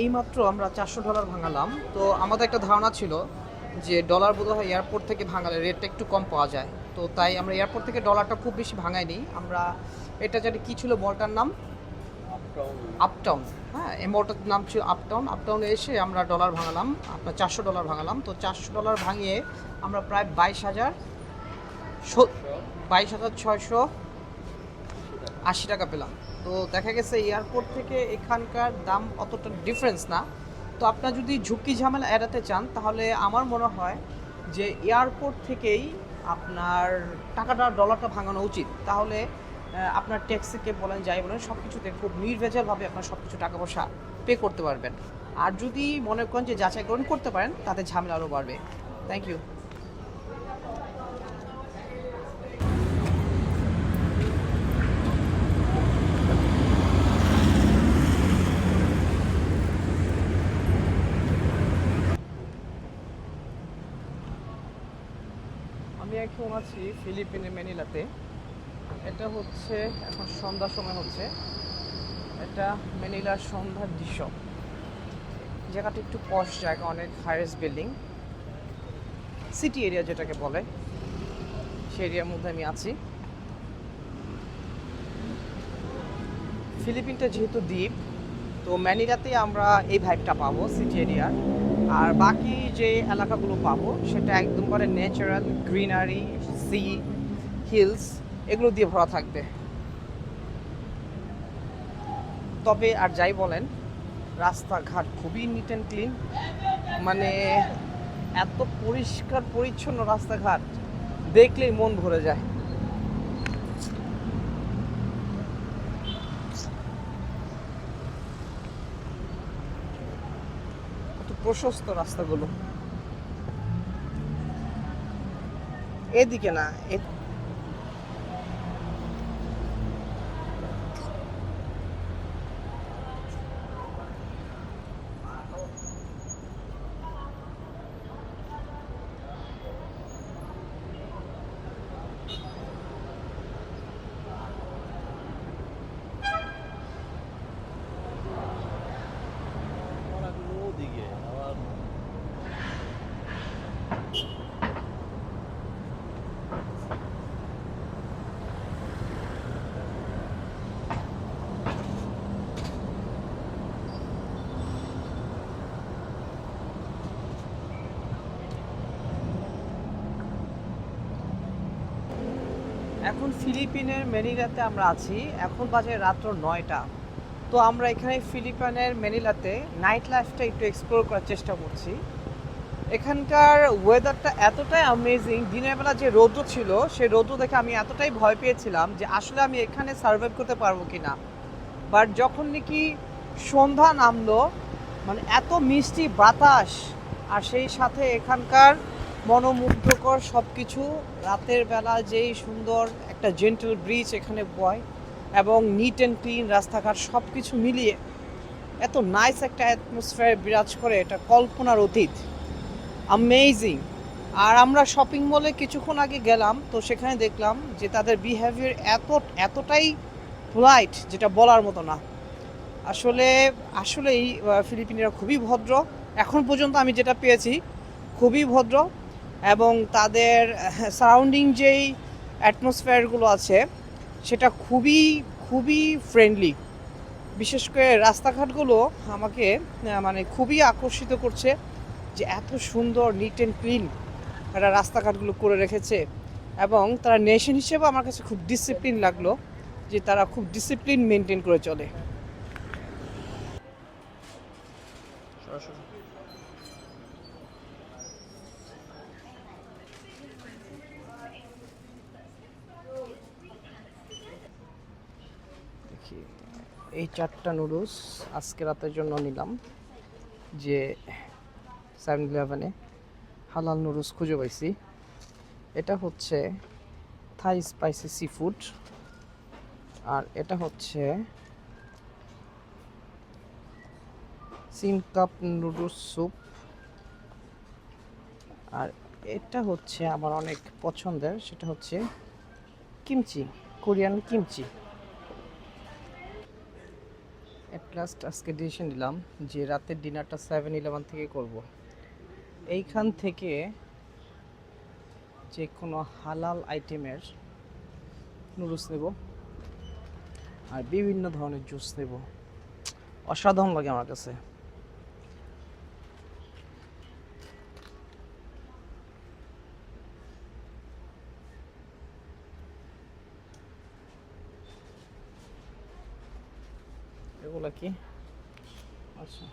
এইমাত্র আমরা চারশো ডলার ভাঙালাম। তো আমাদের একটা ধারণা ছিল যে ডলার বোধহয় এয়ারপোর্ট থেকে ভাঙালে রেটটা একটু কম পাওয়া যায়। তো তাই আমরা এয়ারপোর্ট থেকে ডলারটা খুব বেশি ভাঙাইনি। আমরা এটা জানি কী ছিল মলটার নাম? আপটাউন হ্যাঁ এই মলটার নাম ছিল আপটাউন আপটাউনে এসে আমরা ডলার ভাঙালাম আপনার চারশো ডলার ভাঙালাম। তো চারশো ডলার ভাঙিয়ে আমরা প্রায় বাইশ হাজার বাইশ হাজার ছয়শো আশি টাকা পেলাম। তো দেখা গেছে এয়ারপোর্ট থেকে এখানকার দাম অতটা ডিফারেন্স না। তো আপনার যদি ঝুঁকি ঝামেলা এড়াতে চান, তাহলে আমার মনে হয় যে এয়ারপোর্ট থেকেই আপনার টাকাটা ডলারটা ভাঙানো উচিত। তাহলে আপনার ট্যাক্সিকে বলেন, যাই বলেন সব কিছুতে খুব নির্ভেজালভাবে আপনার সব কিছু টাকা পয়সা পে করতে পারবেন। আর যদি মনে করেন যে যাচাই করতে পারেন, তাতে ঝামেলা আরও বাড়বে। থ্যাংক ইউ এখন আছি ফিলিপিনের ম্যানিলাতে। এটা হচ্ছে, এখন সন্ধ্যার সময় হচ্ছে। এটা ম্যানিলার সন্ধ্যার দৃশ্য। জায়গাটা একটু পশ জায়গা, অনেক হাইয়েস্ট বিল্ডিং সিটি এরিয়া যেটাকে বলে, সেই এরিয়ার মধ্যে আমি আছি। ফিলিপিনটা যেহেতু দ্বীপ তো ম্যানিলাতে আমরা এই ভাইবটা পাবো সিটি এরিয়ার আর বাকি যে এলাকাগুলো পাবো, সেটা একদম করে ন্যাচারাল গ্রিনারি সি হিলস এগুলো দিয়ে ভরা থাকবে। তবে আর যাই বলেন, রাস্তাঘাট খুবই নিট অ্যান্ড ক্লিন মানে এত পরিষ্কার পরিচ্ছন্ন রাস্তাঘাট, দেখলেই মন ভরে যায়। প্রশস্ত রাস্তাগুলো। এদিকে না এখন ফিলিপিনের ম্যানিলাতে আমরা আছি। এখন বাজে রাত্র নয়টা। তো আমরা এখানে ফিলিপাইনের ম্যানিলাতে নাইট লাইফটা একটু এক্সপ্লোর করার চেষ্টা করছি। এখানকার ওয়েদারটা এতটাই অ্যামেজিং দিনের বেলা যে রৌদ্র ছিল, সেই রৌদ্র দেখে আমি এতটাই ভয় পেয়েছিলাম যে আসলে আমি এখানে সার্ভাইভ করতে পারব কি না বাট যখন নাকি সন্ধ্যা নামলো মানে এত মিষ্টি বাতাস, আর সেই সাথে এখানকার মনোমুগ্ধকর সব কিছু রাতের বেলা যেই সুন্দর একটা জেন্টেল ব্রিজ এখানে বয় এবং নিট অ্যান্ড ক্লিন রাস্তাঘাট সব কিছু মিলিয়ে এত নাইস একটা অ্যাটমসফিয়ার বিরাজ করে, এটা কল্পনার অতীত। আমেজিং আর আমরা শপিং মলে কিছুক্ষণ আগে গেলাম, তো সেখানে দেখলাম যে তাদের বিহেভিয়ার এত, এতটাই পোলাইট যেটা বলার মতো না। আসলে, আসলেই ফিলিপিনিরা খুবই ভদ্র। এখন পর্যন্ত আমি যেটা পেয়েছি, খুবই ভদ্র। এবং তাদের সারাউন্ডিং যেই অ্যাটমসফিয়ারগুলো আছে, সেটা খুবই খুবই ফ্রেন্ডলি বিশেষ করে রাস্তাঘাটগুলো আমাকে মানে খুবই আকর্ষিত করছে যে এত সুন্দর নিট অ্যান্ড ক্লিন একটা রাস্তাঘাটগুলো করে রেখেছে এবং তারা নেশন হিসেবে আমার কাছে খুব ডিসিপ্লিন লাগল যে তারা খুব ডিসিপ্লিন মেনটেন করে চলে। দেখি। এই চারটা নুডলস আজকে রাতের জন্য নিলাম যে সেভেন ইলেভেনে হালাল নুডলস খুঁজে পাইছি। এটা হচ্ছে থাই স্পাইসি সি ফুড আর এটা হচ্ছে সিন কাপ নুডলস স্যুপ আর এটা হচ্ছে আমার অনেক পছন্দের, সেটা হচ্ছে কিমচি কোরিয়ান কিমচি লাস্ট আজকে ডিসিশন নিলাম যে রাতের ডিনারটা সেভেন ইলেভেন থেকে করব। এইখান থেকে যে কোনো হালাল আইটেমের নুডলস নেব আর বিভিন্ন ধরনের জুস নেব। অসাধারণ লাগে আমার কাছে। এগুলা কি আচ্ছা